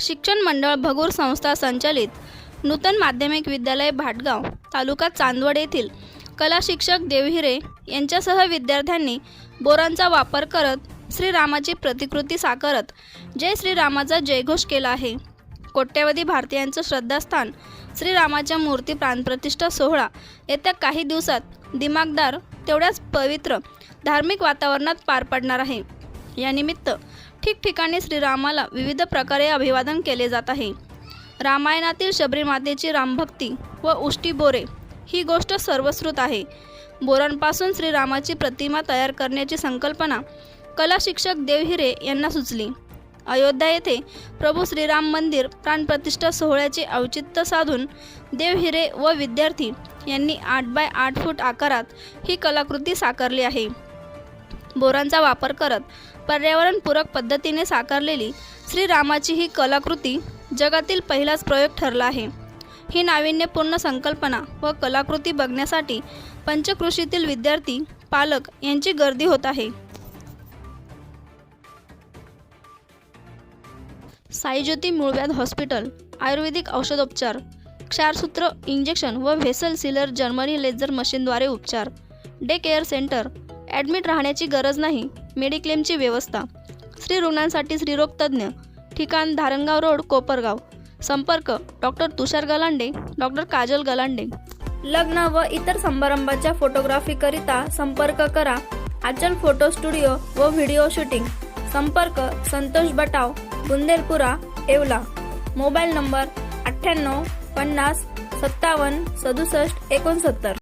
शिक्षण मंडळ भगूर संस्था संचालित नूतन माध्यमिक विद्यालय भाटगाव तालुका चांदवड येथील कला शिक्षक देवहिरे यांच्यासह विद्यार्थ्यांनी बोरांचा वापर करत श्रीरामाची प्रतिकृती साकारत जय श्रीरामाचा जयघोष केला आहे. कोट्यवधी भारतीयांचं श्रद्धास्थान श्रीरामाच्या मूर्ती प्राणप्रतिष्ठा सोहळा येत्या काही दिवसात दिमागदार तेवढ्याच पवित्र धार्मिक वातावरणात पार पडणार आहे. यानिमित्त ठिकठिकाणी श्रीरामाला विविध प्रकारे अभिवादन केले जात आहे. रामायणातील शबरीमातेची रामभक्ती व उष्टी बोरे ही गोष्ट सर्वश्रुत आहे. बोरांपासून श्रीरामाची प्रतिमा तयार करण्याची संकल्पना कला शिक्षक देवहिरे यांना सुचली. अयोध्या येथे प्रभू श्रीराम मंदिर प्राणप्रतिष्ठा सोहळ्याचे औचित्य साधून देवहिरे व विद्यार्थी यांनी आठ बाय आठ फूट आकारात ही कलाकृती साकारली आहे. बोरांचा वापर करत पर्यावरणपूरक पद्धतीने साकारलेली श्रीरामाची ही कलाकृती जगातील पहिलाच प्रयोग ठरला आहे. ही नाविन्यपूर्ण संकल्पना व कलाकृती बघण्यासाठी पंचकृषीतील विद्यार्थी पालक यांची गर्दी होत आहे. साईज्योती मूळव्याध हॉस्पिटल आयुर्वेदिक औषधोपचार क्षारसूत्र इंजेक्शन व व्हेसल सिलर जर्मनी लेझर मशीनद्वारे उपचार डे केअर सेंटर ॲडमिट राहण्याची गरज नाही मेडिक्लेमची व्यवस्था. स्त्री रुग्णांसाठी स्त्रीरोग तज्ज्ञ. ठिकाण धारणगाव रोड कोपरगाव. संपर्क डॉक्टर तुषार गलांडे डॉक्टर काजल गलांडे. लग्न व इतर समारंभाच्या फोटोग्राफीकरिता संपर्क करा. आचल फोटो स्टुडिओ व व्हिडिओ शूटिंग. संपर्क संतोष बटाव बुंदेलपुरा येवला. मोबाईल नंबर अठ्ठ्याण्णव पन्नास सत्तावन्न सदुसष्ट एकोणसत्तर.